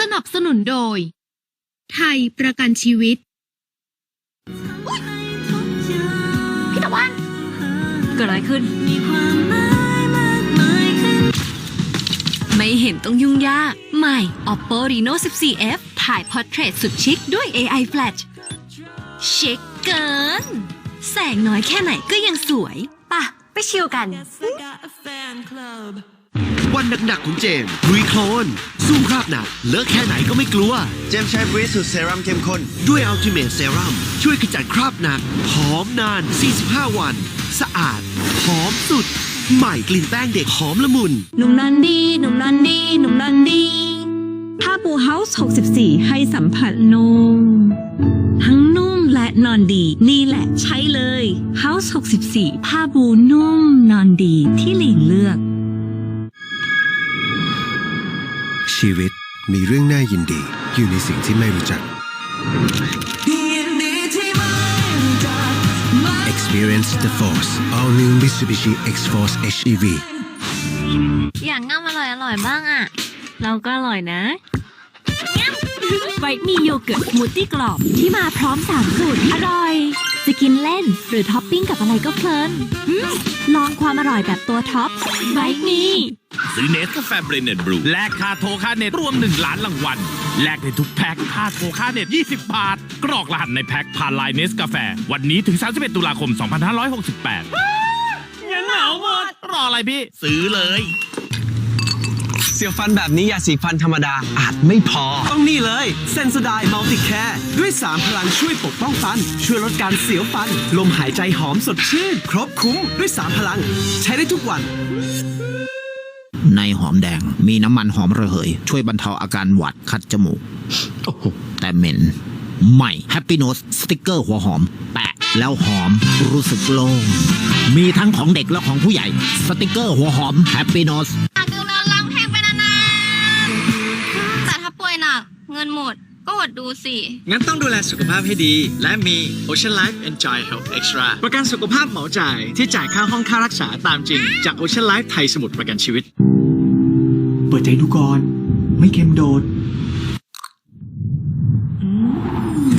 สนับสนุนโดย ไทยประกันชีวิต พี่ตะวัน เกิดอะไรขึ้น ไม่เห็นต้องยุ่งยาก ใหม่ Oppo Reno 14F ถ่ายพอร์เทรตสุดชิคด้วย AI Flash เช็คเกิน แสงน้อยแค่ไหนก็ยังสวยปะไปชิลกัน วันหนักๆของเจมส์ลุยโคลนสู้คราบหนักเลอะแค่ไหนก็ไม่กลัว เจมส์ใช้บริสุทธิ์เซรั่มเข้มข้น ด้วยอัลติเม e เซรั่มช่วยขจัดคราบหนัก หอมนาน 45 วัน สะอาด หอมสุด ใหม่กลิ่นแป้งเด็กหอมละมุน หนุ่มนันดี หนุ่มนันดี หนุ่มนันดีผ้าปูเฮาส์64 ให้สัมผัสนุ่มทั้งนุ่มและนอนดี นี่แหละใช่เลย House 64 ผ้าปูนุ่มนอนดีที่หลิงเลือก ชีวิตมีเรื่องน่ายินดีอยู่ในสิ่งที่ไม่รู้จัก Experience the Force All New Mitsubishi X-Force HEV อย่างง่ามอร่อยอร่อยบ้างอะเราก็อร่อยนะ ไวท์มีโยเกิร์ตสมูทตี้กรอบ ที่มาพร้อมสามสูตร อร่อย จะกินเล่นหรือท็อปปิ้งกับอะไรก็เพลินอืมลองความอร่อยแบบตัวท็อปไวท์มี ซื้อเนสกาแฟเบรนเน็ตบรูแลกค่าโทรค่าเน็ตรวม 1 ล้านรางวัลแลกในทุกแพ็คค่าโทรค่าเน็ต 20 บาท กรอกรหัสในแพ็คผ่านไลน์เนสกาแฟ วันนี้ถึง 31 ตุลาคม 2568ยังเหงาหมด รออะไรพี่ ซื้อเลย เสียวฟันแบบนี้ยาสีฟันธรรมดาอาจไม่พอ ต้องนี่เลยเซน o ไดมัลติแคร์ด้วย 3 พลังช่วยปกป้องฟัน ช่วยลดการเสียวฟัน ลมหายใจหอมสดชื่น ครบคุ้มด้วย 3 พลัง ใช้ได้ทุกวันในหอมแดงมีน้ำมันหอมระเหย ช่วยบรรเทาอาการหวัดคัดจมูก แต่เหม็นใหม่ Happy Nose สติกเกอร์หัวหอม แปะแล้วหอมรู้สึกโล่งมีทั้งของเด็กและของผู้ใหญ่ สติกเกอร์หัวหอม Happy Nose งินหมด ก็อดดูสิ งั้นต้องดูแลสุขภาพให้ดี และมี Ocean Life Enjoy Health Extra ประกันสุขภาพเหมาจ่ายที่จ่ายค่าห้องค่ารักษาตามจริง จาก Ocean Life ไทยสมุทรประกันชีวิต เปิดใจดูก่อน ไม่เค็มโดด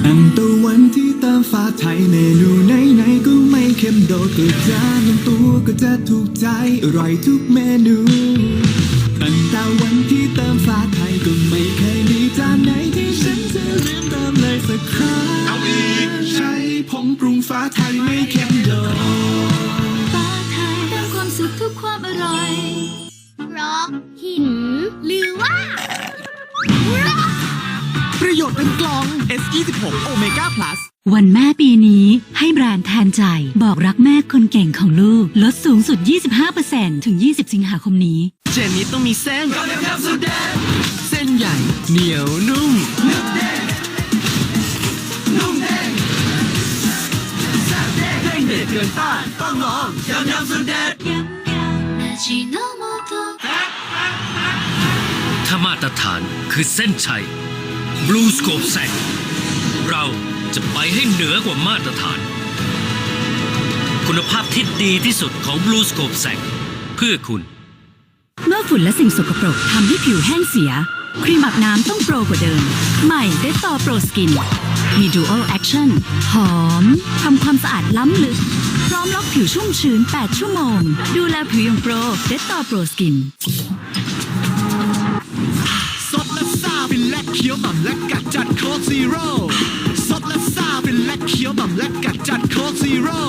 อันตะวันที่เติมฟ้าไทยเมนูไหนไหนๆก็ไม่เค็มโดดก็จานลงตัวก็จะถูกใจอร่อยทุกเมนูอัน อร่อยร็อกหิน หรือว่าประโยชน์เป็นกล่อง S26 Omega Plus วันแม่ปีนี้ให้แบรนด์แทนใจ บอกรักแม่คนเก่งของลูก ลดสูงสุด 25%ถึง 20 สิงหาคมนี้ เจนนี้ต้องมีเส้นเส้นใหญ่ เหนียวนุ่ม ถ้ามาตรฐานคือเส้นชัย Blue Scope แซงเราจะไปให้เหนือกว่ามาตรฐาน คุณภาพที่ดีที่สุดของ Blue Scope แซงเพื่อคุณ เมื่อฝุ่นและสิ่งสกปรกทำให้ผิวแห้งเสีย ครีมอาบน้ำต้องโปรกว่าเดิม ใหม่เดตต่อโปรสกินมี Dual Action หอมทำความสะอาดล้ำลึก พร้อมล็อกผิวชุ่มชื้น 8 ชั่วโมง ดูแลผิวอย่างโปรเดตต่อโปรสกิน สดและซาฟินและเคี้ยวหม่ำและกัดจัดโค้ดซีโร่สดและซาฟินและเคี้ยวหม่ำและกัดจัดโค้ดซีโร่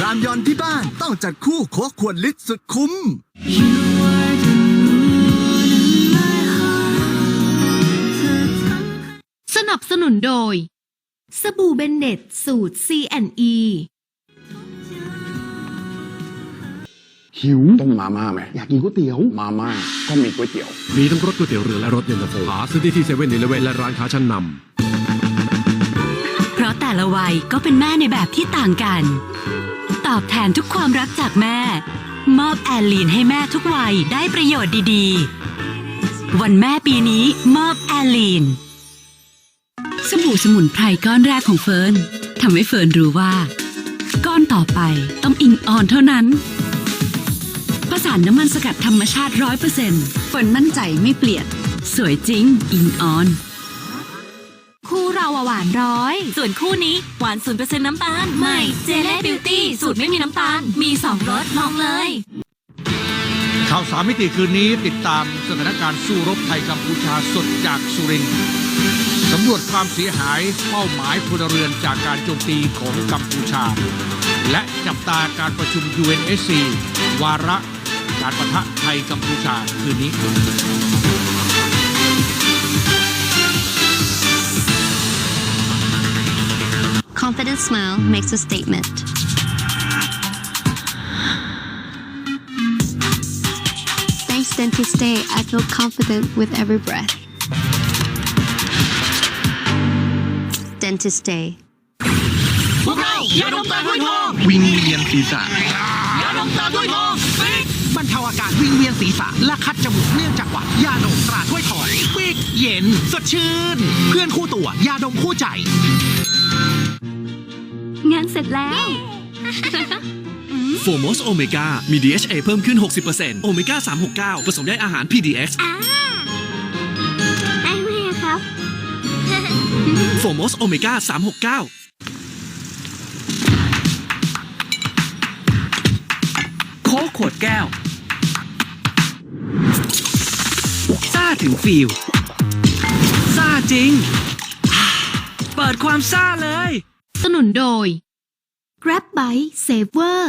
รามยอนที่บ้านต้องจัดคู่โคกขวดลิตรสุดคุ้ม สนับสนุนโดย สบู่เบนเน็ตสูตร C&E หิวต้มมาม่าไหมอยากกินก๋วยเตี๋ยวมาม่าก็มีก๋วยเตี๋ยว มีทั้งรถก๋วยเตี๋ยวเรือและรถเย็นตาโฟหาซื้อได้ที่เซเว่นอีเลเวนและร้านค้าชั้นนำเพราะแต่ละวัยก็เป็นแม่ในแบบที่ต่างกัน ตอบแทนทุกความรักจากแม่ มอบแอลลีนให้แม่ทุกวัยได้ประโยชน์ดีๆ วันแม่ปีนี้มอบแอลลีน สบู่สมุนไพรก้อนแรกของเฟิร์นทำให้เฟิร์นรู้ว่า ก้อนต่อไปต้องอิงออนเท่านั้นผสานน้ำมันสกัดธรรมชาติร้อยเปอร์เซ็นต์เฟิร์นมั่นใจไม่เปลี่ยน สวยจริง อิงออน คู่เราอะหวานร้อย ส่วนคู่นี้หวานศูนเปอร์เซ็นต์น้ำตาล ใหม่เจเล่บิวตี้สูตรไม่มีน้ำตาล มีสองรสลองเลย ข่าวสามมิติคืนนี้ติดตามสถานการณ์สู้รบไทยกัมพูชาสดจากสุรินทร์สำรวจความเสียหายเป้าหมายพลเรือนจากการโจมตีของกัมพูชา และจับตาการประชุม UNSC วาระการประทะไทยกัมพูชาคืนนี้ Confident smile makes a statement. Thanks, Dentist Day. I feel confident with every breath. Dentist Day. พวกเรายาดมตาด้วยทองวิงเวียนศีรษะยาดมตาด้วยทองบิ๊กบรรเทาอาการวิงเวียนศีรษะและคัดจมูกเนื่องจากหวัดยาดมตราถ้วยทองบิ๊กเย็น สดชื่น เพื่อนคู่ตัวยาดมคู่ใจ งานเสร็จแล้ว โฟมอสโอเมก้ามี DHA เพิ่มขึ้น 60%โอเมก้า369 ผสมได้อาหาร PDX ไอ้แม่ครับ โฟมอสโอเมก้า369โค้กขวดแก้ว ซ่าถึงฟิลซ่าจริง เปิดความซ่าเลย สนุนโดย Grab Bike Saver